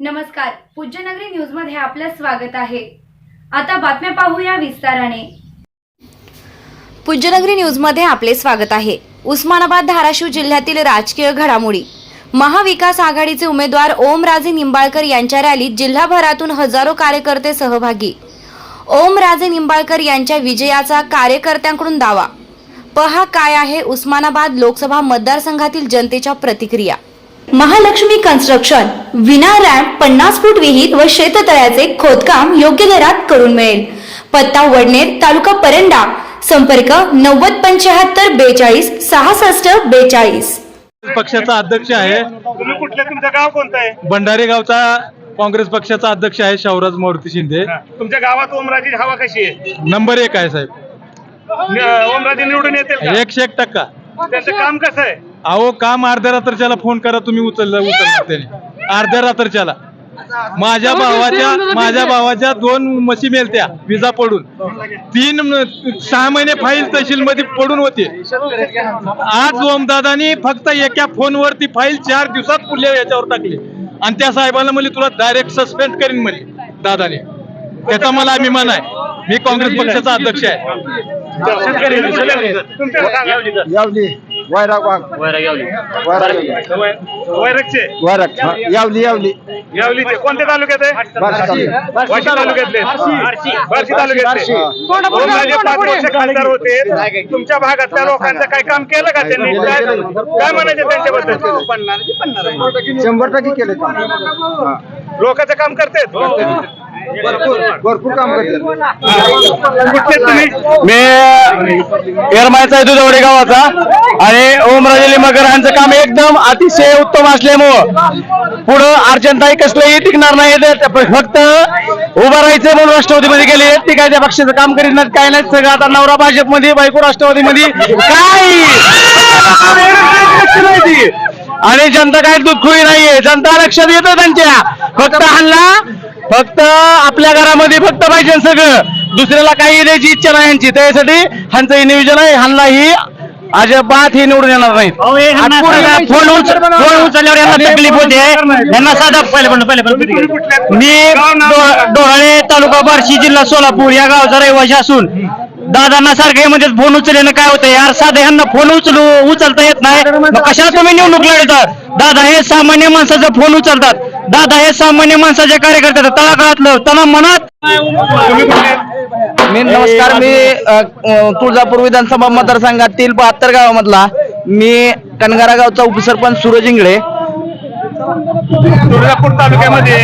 नमस्कार. पूज्यनगरी न्यूजमध्ये आपलं स्वागत आहे. आता बातम्या पाहूया विस्ताराने. पूज्यनगरी न्यूजमध्ये आपले स्वागत आहे. उस्मानाबाद धाराशिव जिल्ह्यातील राजकीय घडामोडी. महाविकास आघाडीचे उमेदवार ओमराजे निंबाळकर यांच्या रॅलीत जिल्हाभरातून हजारो कार्यकर्ते सहभागी. ओमराजे निंबाळकर यांच्या विजयाचा कार्यकर्त्यांकडून दावा. पहा काय आहे उस्मानाबाद लोकसभा मतदारसंघातील जनतेच्या प्रतिक्रिया. महालक्ष्मी कन्स्ट्रक्शन विना रॅम्प पन्नास फूट विहीर व शेततळ्याचे खोदकाम योग्य दरात करून मिळेल. पत्ता वडनेर तालुका परंडा. संपर्क नव्वद पंच्याहत्तर बेचाळीस सहासष्ट बेचाळीस. पक्षाचा अध्यक्ष आहे. तुम्ही कुठलं? तुमचं गाव कोणतं आहे? भंडारी गावचा काँग्रेस पक्षाचा अध्यक्ष आहे शाहराज मारुती शिंदे. तुमच्या गावात ओमराजी हवा कशी आहे? नंबर एक आहे साहेब. ओमराजे निवडून येतील का? एकशे एक टक्का. त्यांचं काम कसं आहे? अहो काम अर्ध्या रात्रच्याला फोन करा तुम्ही उचललं उचलणार त्याने अर्ध्या रात्रच्याला माझ्या भावाच्या माझ्या भावाच्या दोन म्हशी मेलत्या विजा पडून तीन सहा महिने फाईल तहसील मध्ये पडून होते आज ओमदादानी फक्त एका फोनवरती फाईल चार दिवसात पुढल्या याच्यावर टाकली आणि त्या साहेबांना म्हणले तुला डायरेक्ट सस्पेंड करीन म्हणले दादाने त्याचा मला अभिमान आहे मी काँग्रेस पक्षाचा अध्यक्ष आहे यावली वैराग वाघ. वैराग वैरकचे वैराग. हा, यावली यावली. यावलीचे. कोणत्या तालुक्यात आहे? बार्शी तालुका. वाशी तालुक्यातले. बार्शी तालुक्यातले. ओमराजे पाच वर्ष खासदार होते. तुमच्या भागातल्या लोकांचं काय काम केलं का त्यांनी? काय काय म्हणायचं त्यांच्याबद्दल? शंभर टक्के केले काम. हा. लोकांचं काम करतेत. भरपूर भरपूर काम करतात. तुम्ही मी गावाचा आणि ओमराजे लिंबाकर यांचं काम एकदम अतिशय उत्तम असल्यामुळं पुढं अर्जंताई कसलंही टिकणार नाही फक्त उभं राहायचं म्हणून राष्ट्रवादीमध्ये गेले ती काय त्या पक्षाचं काम करीत नाहीत काय नाही सगळं आता नवरा भाजपमध्ये बायको राष्ट्रवादीमध्ये काय आणि जनता काय दुःखी नाहीये जनता लक्षात येतं त्यांच्या. फक्त हल्ला फक्त आपल्या घरामध्ये फक्त पाहिजे सगळं. दुसऱ्याला काही द्यायची इच्छा नाही यांची त्यासाठी ह्यांचं हे नियोजन आहे. ह्यांना ही अजिबात हे निवडून येणार नाही फोन उचल- फोन उचलल्यावर यांना तकलीफ होते. यांना साधा पहिले पण पहिले पण मी डोहाळे तालुका बार्शी जिल्हा सोलापूर या गावचा रहिवासी असून दादांना सारखे मध्ये फोन उचलल्यानं काय होतं? यार साधं ह्यांना फोन उचलू उचलता येत नाही. कशाला तुम्ही निवडणूक लढतात दादा हे सामान्य माणसाचा फोन उचलतात. दादा हे सामान्य माणसाचे कार्यकर्ते तळागाळातलं त्यांना मनात. मी नमस्कार मी तुळजापूर विधानसभा मतदारसंघातील बहात्तर गावामधला. मी कनगारा गावचा उपसरपंच सूरज इंगळे. तुळजापूर तालुक्यामध्ये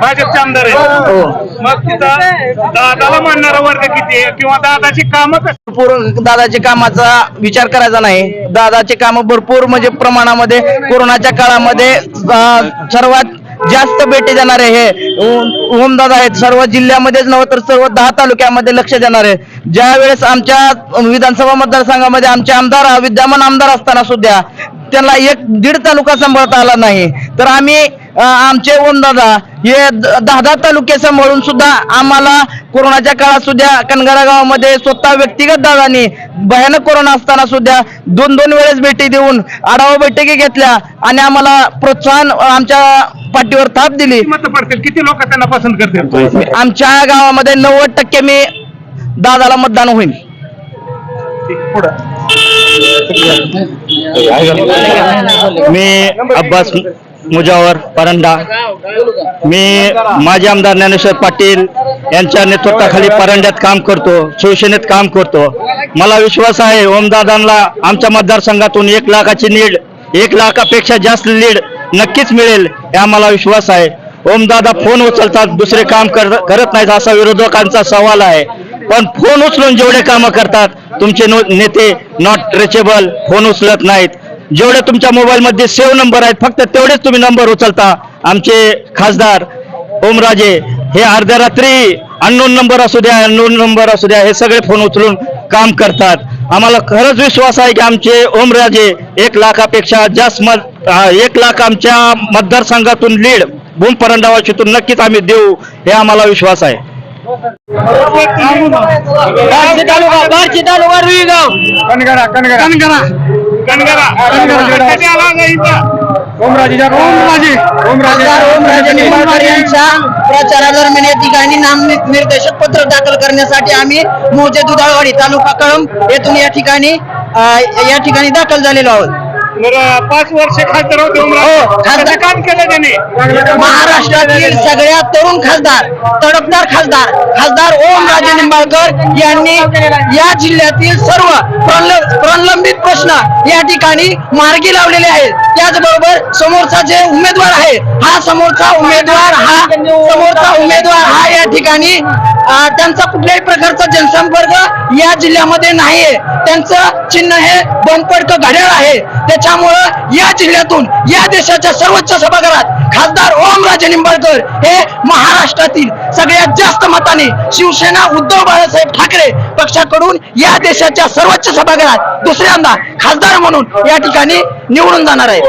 भाजपचे आमदार आहे हो. मग तिथं दादाला मानणारा वर्ग किती आहे? किंवा दादाची कामं कशी? भरपूर दादाच्या कामाचा विचार करायचा नाही. दादाचे काम भरपूर म्हणजे प्रमाणामध्ये कोरोनाच्या काळामध्ये अ, सर्वात जास्त भेटी आहे हे ओम- ओमदादा आहेत. सर्व जिल्ह्यामध्येच नव्हे तर सर्व दहा तालुक्यामध्ये लक्ष देणार. ज्या वेळेस आमच्या विधानसभा मतदारसंघामध्ये आमचे आमदार विद्यमान आमदार असताना सुद्धा त्यांना एक दीड तालुका सांभाळता आला नाही. तर आम्ही आमचे ओमदादा हे दहा दहा तालुके सांभाळून सुद्धा आम्हाला कोरोनाच्या काळात सुद्धा कनगारा गावामध्ये स्वतः व्यक्तिगत दादानी भयानक कोरोना असताना सुद्धा दोन दोन वेळेस भेटी देऊन आढावा बैठकी घेतल्या आणि आम्हाला प्रोत्साहन आमच्या पाठीवर थाप दिली. मत पडतील? किती लोक त्यांना पसंत करतील? आमच्या गावामध्ये नव्वद टक्के मी दादाला मतदान होईल. मी अब्बास मुजावर परंडा. मी माजी आमदार ज्ञानेश्वर पाटील यांच्या नेतृत्वाखाली परंड्यात काम करतो शिवसेनेत काम करतो. मला विश्वास आहे ओमदादांना आमच्या मतदारसंघातून एक लाखाची नीड एक लाखापेक्षा जास्त लीड नक्कीच मिळेल या मला विश्वास आहे. ओमदादा फोन उचलतात दुसरे काम कर- करत नाहीत असा विरोधकांचा सवाल आहे. पण फोन उचलून जेवढे कामं करतात तुमचे नो- नेते नॉट रिचेबल फोन उचलत नाहीत. जेवढे तुमच्या मोबाईलमध्ये सेव्ह नंबर आहेत फक्त तेवढेच तुम्ही नंबर उचलता. आमचे खासदार ओमराजे हे अर्ध्या रात्री अननोन नंबर असू द्या अननोन नंबर असू द्या हे सगळे फोन उचलून काम करतात. आम्हाला खरंच विश्वास आहे की आमचे ओमराजे एक लाखापेक्षा जास्त मत एक लाख आमच्या मतदारसंघातून लीड भूम परंडावाशीतून नक्कीच आम्ही देऊ हे आम्हाला विश्वास आहे. कनगरा कनगरा कनगरा कनगरा कधी आला नाही इथं? ओमराजे. ओमराजे. खासदार ओमराजे निंबाळकर यांच्या प्रचारादरम्यान या ठिकाणी नाम निर्देशक पत्र दाखल करण्यासाठी आम्ही मोजे दुधाळवाडी तालुका कळंब येथून या ठिकाणी अ, या ठिकाणी दाखल झालेलो आहोत. बरं पाच वर्ष खासदार होते हो, खासदार. काम केलं त्यांनी. महाराष्ट्रातील सगळ्यात तरुण खासदार तडफदार खासदार खासदार ओमराजे निंबाळकर यांनी या जिल्ह्यातील सर्व प्रल- प्रलंबित प्रश्न या ठिकाणी मार्गी लावलेले आहेत. त्याचबरोबर समोरचा जे उमेदवार आहे हा समोरचा उमेदवार हा समोरचा उमेदवार हा या ठिकाणी त्यांचा कुठल्याही प्रकारचा जनसंपर्क या जिल्ह्यामध्ये नाहीये. त्यांचं चिन्ह हे बंदपडक घड्याळ आहे. त्याच्यामुळं या जिल्ह्यातून या देशाच्या सर्वोच्च सभागृहात खासदार ओम राजे निंबाळकर हे महाराष्ट्रातील सगळ्यात जास्त मताने शिवसेना उद्धव बाळासाहेब ठाकरे पक्षाकडून या देशाच्या सर्वोच्च सभागृहात दुसऱ्यांदा खासदार म्हणून या ठिकाणी निवडून जाणार आहे.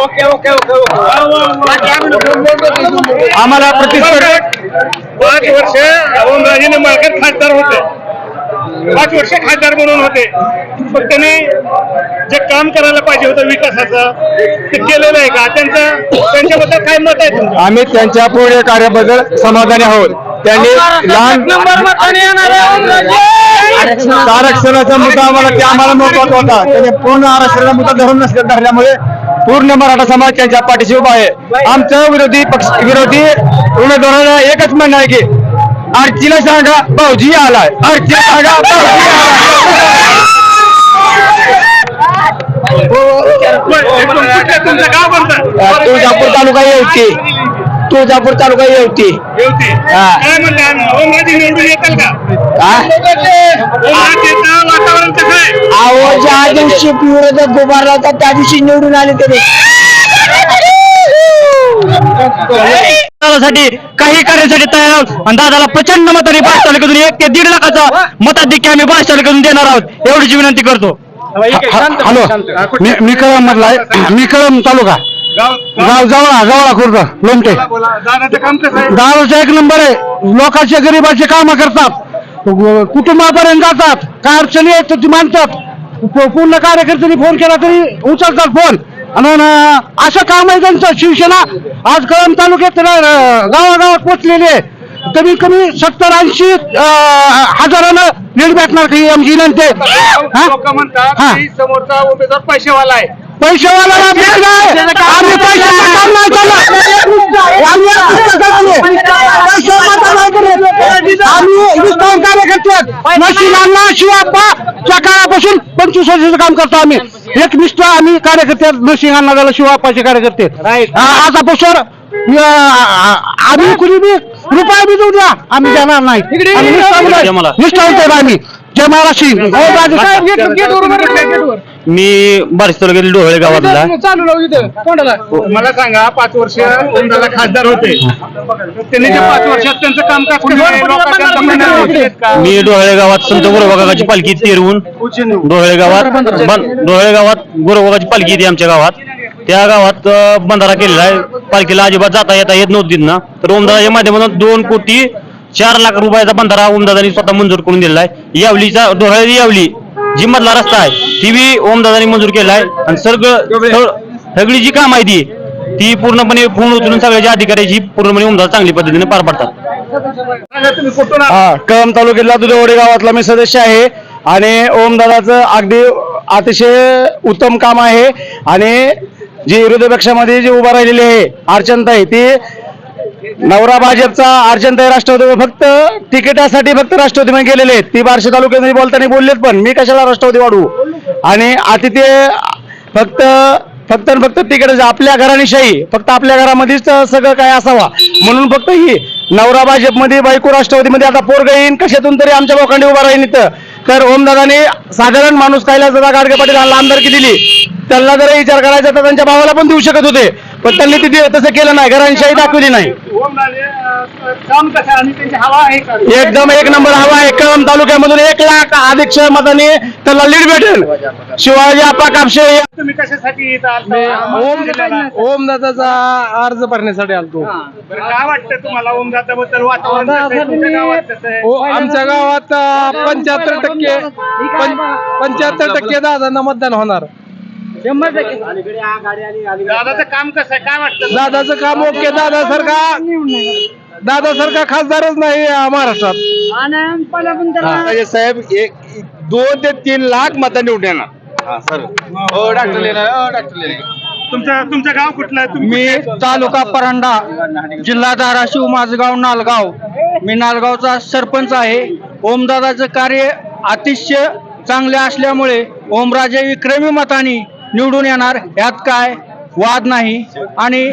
आम्हाला प्रतिस्पर्धा पाच वर्ष ओमराजे निंबाळकर खासदार होते. पाच वर्ष खासदार म्हणून होते. पण त्यांनी जे काम करायला पाहिजे होतं विकासाचं ते केलेलं आहे का? त्यांचं त्यांच्याबद्दल काय मत आहे आम्ही त्यांच्या पुढे कार्याबद्दल समाधानी आहोत. त्यांनी लहान आरक्षणाचा मुद्दा आम्हाला ते आम्हाला महत्त्वाचा होता त्याने पूर्ण आरक्षणाचा मुद्दा धरून नसल्या धरल्यामुळे पूर्ण मराठा समाज त्यांच्या पाठीशी उभा आहे आमचं विरोधी पक्ष विरोधी उमेदवाराला एकच म्हणणं आहे की आरतीला सांगा भाऊजी आलाय आरतीला सांगा भाऊजी आलाय तुळजापूर तालुका येवती तुळजापूर तालुका येवती. येवती? हा. काय म्हणले ओमराजे निवडून येतील का? ओमराजेचं वातावरण कसं आहे अहो ज्या दिवशी विरोधक उभारला होता त्या दिवशी निवडून आले ते साठी काही करण्यासाठी तयार आहोत. आणि दादाला प्रचंड मताने बास तालुक्यातून एक ते दीड लाखाचा मताधिक्य आम्ही बास तालुक्यातून देणार आहोत. एवढीची विनंती करतो. हॅलो. मी मी कळम मधला आहे. मी कळम तालुका. गाव जवळा जवळा खुर्द लोमटे. दादाचं काम कसं आहे? गावाचा एक नंबर आहे. लोकांचे गरीबाचे काम करतात. कुटुंबापर्यंत जातात. काय अडचणी आहेत तर ती मानतात पूर्ण कार्यकर्त्यांनी फोन केला तरी उचलतात फोन. आणि असं काम आहे त्यांचं. शिवसेना आज कळंब तालुक्यात गावागावात पोचलेली आहे. कमीत कमी सत्तर ऐंशी हजारानं लीड भेटणार काही आमची विनंती समोरचा उमेदवार पैसेवाला आहे. पैशावाला भेट आम्ही पैशाचं काम नाही करणार. आम्ही करणार. पैशाचं काम नाही करणार. आम्ही निष्ठावंत कार्यकर्ते आहेत. नशिबांना शिवाप्पा च्या काळापासून पंचवीस वर्षाचं काम करतो आम्ही एक निष्ठा आम्ही कार्यकर्ते. नरसिंहांना झालं शिवाप्पाचे कार्यकर्ते आतापासून आम्ही कुणी बी रुपया बी देऊ द्या आम्ही देणार नाही. निष्ठावंत आहेत आम्ही जय महाराष्ट्र. हो. मी बारिश तालुक्यातील डोहळे गावातला. मला सांगा पाच वर्ष ओमदादा खासदार होते. त्यांनी जे पाच वर्षात त्यांचं कामकाज? मी डोहळे गावात संत गुरुबागाची पालखी तेरवून डोहळे गावात बन- डोहळे गावात गुरुबागाची पालखी येते आमच्या गावात. त्या गावात बंधारा केलेला आहे. पालखीला अजिबात जाता येता येत नव्हती ना तर ओमदादाच्या माध्यमातून दोन कोटी चार लाख रुपयाचा बंधारा ओमदादानी स्वतः मंजूर करून दिलेला आहे. यावलीचा डोहळे यावली जी मधला रस्ता आहे ती बी ओमदादानी मंजूर केला आहे. आणि सगळं सगळी जी काम आहे ती ती पूर्णपणे फोन उचलून सगळ्याच्या अधिकाऱ्याची पूर्णपणे ओमदादा चांगली पद्धतीने पार पाडतात. सांगा हा तालुक्यातला दुधवडे गावातला मी सदस्य आहे. आणि ओमदादाचं अगदी अतिशय उत्तम काम आहे. आणि जी विरोधी पक्षामध्ये जी उभा राहिलेली आहे अर्चनताई ती नवरा भाजपचा अर्चनताई राष्ट्रवादी फक्त तिकिटासाठी फक्त राष्ट्रवादीमध्ये गेलेले आहेत. ती बार्शी तालुक्यामध्ये बोलताना बोललेत पण मी कशाला राष्ट्रवादी वाढवू? आणि आता फक्त फक्त फक्त तिकीट म्हणजे आपल्या घराणीशाही फक्त आपल्या घरामध्येच सगळं काय असावा. म्हणून फक्त ही नवरा भाजपमध्ये बायको राष्ट्रवादीमध्ये आता पोरग येईन कशातून तरी आमच्या लोकांनी उभा राहीन इथं. तर ओमदादाने साधारण माणूस कायला जरा गाडगे पाटील आमदारकी दिली. त्यांना जर विचार करायचा तर त्यांच्या भावाला पण देऊ शकत होते. पण त्यांनी तिथे तसं केलं नाही. घरांशाही दाखवली नाही. काम कसं आहे? आणि त्यांची हवा आहे का? एकदम एक नंबर हवा आहे. कळंब तालुक्यामधून एक लाख अधिक मताने त्याला लीड भेटेल. शिवाजी आपा कापशे तुम्ही कशासाठी इथं आलता? जिल्ह्याला? ओमदादाचा अर्ज भरण्यासाठी आलतो. बरं, काय वाटतं तुम्हाला ओमदादाबद्दल वातावरण कसं आहे? तुमच्या गावात कसं आहे? आमच्या गावात पंच्याहत्तर टक्के पंच्याहत्तर टक्के दादांना मतदान होणार. दादाचं काम कसं आहे? काय वाटतं? दादाचं काम ओके. दादासारखा दादासारखा खासदारच नाही या महाराष्ट्रात. राजे साहेब एक दोन ते तीन लाख मतं निवडून येणार. हा सर. हो डॉक्टर लेणार हो डॉक्टर लेणार तुमचं तुमचं गाव कुठलं आहे? तुम्ही मी? तालुका परांडा जिल्हा धाराशिव माझगाव नालगाव. मी नालगावचा सरपंच आहे. ओमदादाचं कार्य अतिशय चांगले असल्यामुळे ओमराजे विक्रमी मताने निवडून येणार. यात काय? वाद नाही. आणि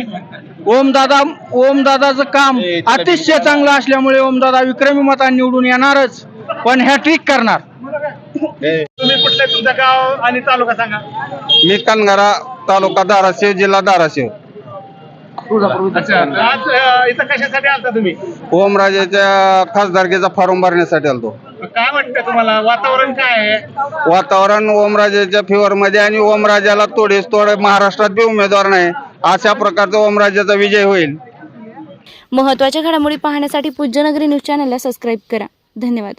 ओमदादा ओमदादाचं काम अतिशय चांगलं असल्यामुळे ओमदादा विक्रमी मताने निवडून येणारच पण हॅट्रिक करणार. तुम्ही कुठलं आहे? तुमचं गाव आणि तालुका सांगा. मी कनगरा तालुका धाराशिव जिल्हा धाराशिव. अच्छा आज अं, इथं कशासाठी आलता तुम्ही? ओमराजेच्या खासदारकीचा फॉर्म भरण्यासाठी आलतो. काय वाटतं तुम्हाला? वातावरण काय आहे? वातावरण ओमराजेच्या फेवर मध्ये आणि ओमराजाला तोडेस तोड महाराष्ट्रात बी उमेदवार नाही. अशा प्रकारचा ओमराजाचा विजय होईल. महत्त्वाच्या घडामोडी पाहण्यासाठी पूज्यनगरी न्यूज चॅनलला सबस्क्राईब करा. धन्यवाद.